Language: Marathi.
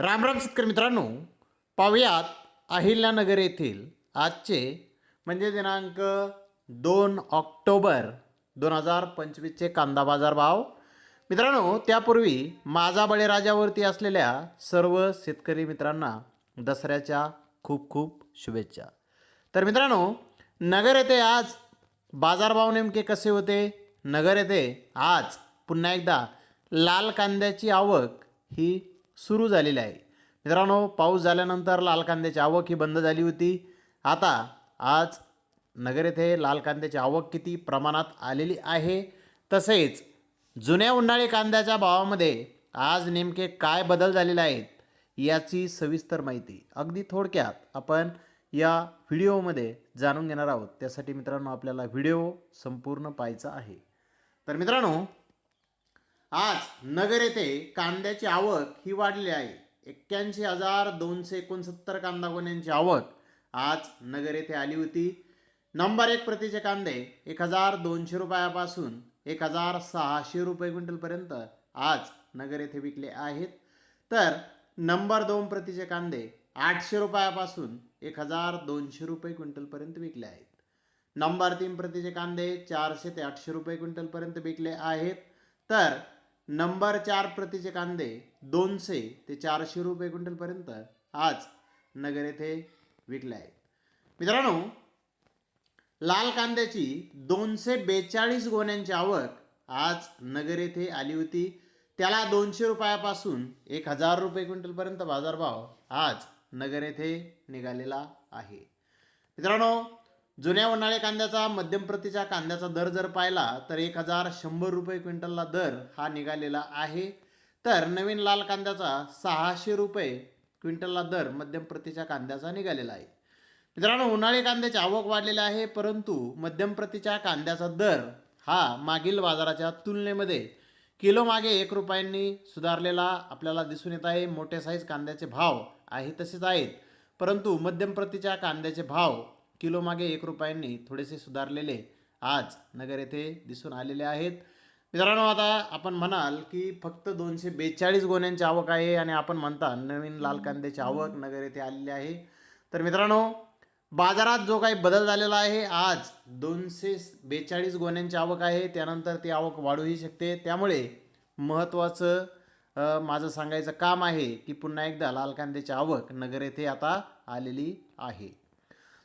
रामराम शेतकरी मित्रांनो पाहुयात अहिल्यानगर येथील आजचे म्हणजे दिनांक दोन ऑक्टोबर दोन हजार पंचवीसचे कांदा बाजार भाव. मित्रांनो त्यापूर्वी माझा बळीराजावरती असलेल्या सर्व शेतकरी मित्रांना दसऱ्याच्या खूप खूप शुभेच्छा. तर मित्रांनो नगर येथे आज बाजारभाव नेमके कसे होते? नगर येथे आज पुन्हा एकदा लाल कांद्याची आवक ही सुरू झालेली आहे. मित्रांनो पाऊस झाल्यानंतर लाल कांद्याची आवक ही बंद झाली होती. आता आज नगर येथे लाल कांद्याची आवक किती प्रमाणात आलेली आहे? तसेच जुन्या उन्हाळी कांद्याच्या भावामध्ये आज नेमके काय बदल झालेले आहेत याची सविस्तर माहिती अगदी थोडक्यात आपण या व्हिडिओमध्ये जाणून घेणार आहोत. त्यासाठी मित्रांनो आपल्याला व्हिडिओ संपूर्ण पाहायचा आहे. तर मित्रांनो आज नगर येथे कांद्याची आवक ही वाढली आहे. एक्क्याऐंशी हजार दोनशे एकोणसत्तर कांदा गोण्यांची आवक आज नगर येथे आली होती. नंबर एक प्रतीचे कांदे एक हजार दोनशे रुपयापासून एक हजार सहाशे रुपये क्विंटलपर्यंत आज नगर येथे विकले आहेत. तर नंबर दोन प्रतीचे कांदे आठशे रुपयापासून एक हजार दोनशे रुपये क्विंटलपर्यंत विकले आहेत. नंबर तीन प्रतीचे कांदे चारशे ते आठशे रुपये क्विंटलपर्यंत विकले आहेत. तर नंबर चार प्रतीचे कांदे दोनशे ते चारशे रुपये क्विंटलपर्यंत आज नगर येथे विकले आहेत. मित्रांनो लाल कांद्याची दोनशे बेचाळीस गोण्यांची आवक आज नगर येथे आली होती. त्याला दोनशे रुपयापासून एक हजार रुपये क्विंटलपर्यंत बाजारभाव आज नगर येथे निघालेला आहे. मित्रांनो जुन्या उन्हाळी कांद्याचा मध्यम प्रतीच्या कांद्याचा दर जर पाहिला तर एक हजार शंभर रुपये क्विंटलला दर हा निघालेला आहे. तर नवीन लाल कांद्याचा सहाशे रुपये क्विंटलला दर मध्यम प्रतीच्या कांद्याचा निघालेला आहे. मित्रांनो उन्हाळी कांद्याची आवक वाढलेली आहे परंतु मध्यम प्रतीच्या कांद्याचा दर हा मागील बाजाराच्या तुलनेमध्ये किलो मागे एक रुपयांनी सुधारलेला आपल्याला दिसून येत आहे. मोठ्या साईज कांद्याचे भाव आहे तसेच आहेत परंतु मध्यम प्रतीच्या कांद्याचे भाव किलोमागे एक रुपयांनी थोडेसे सुधारलेले आज नगर येथे दिसून आलेले आहेत. मित्रांनो आता आपण म्हणाल की फक्त दोनशे बेचाळीस गोण्यांची आवक आहे आणि आपण म्हणता नवीन लाल कांद्याची आवक नगर येथे आलेली आहे. तर मित्रांनो बाजारात जो काही बदल झालेला आहे आज दोनशे बेचाळीस गोण्यांची आवक आहे. त्यानंतर ती आवक वाढूही शकते. त्यामुळे महत्त्वाचं माझं सांगायचं काम आहे की पुन्हा एकदा लाल कांद्याची आवक नगर येथे आता आलेली आहे.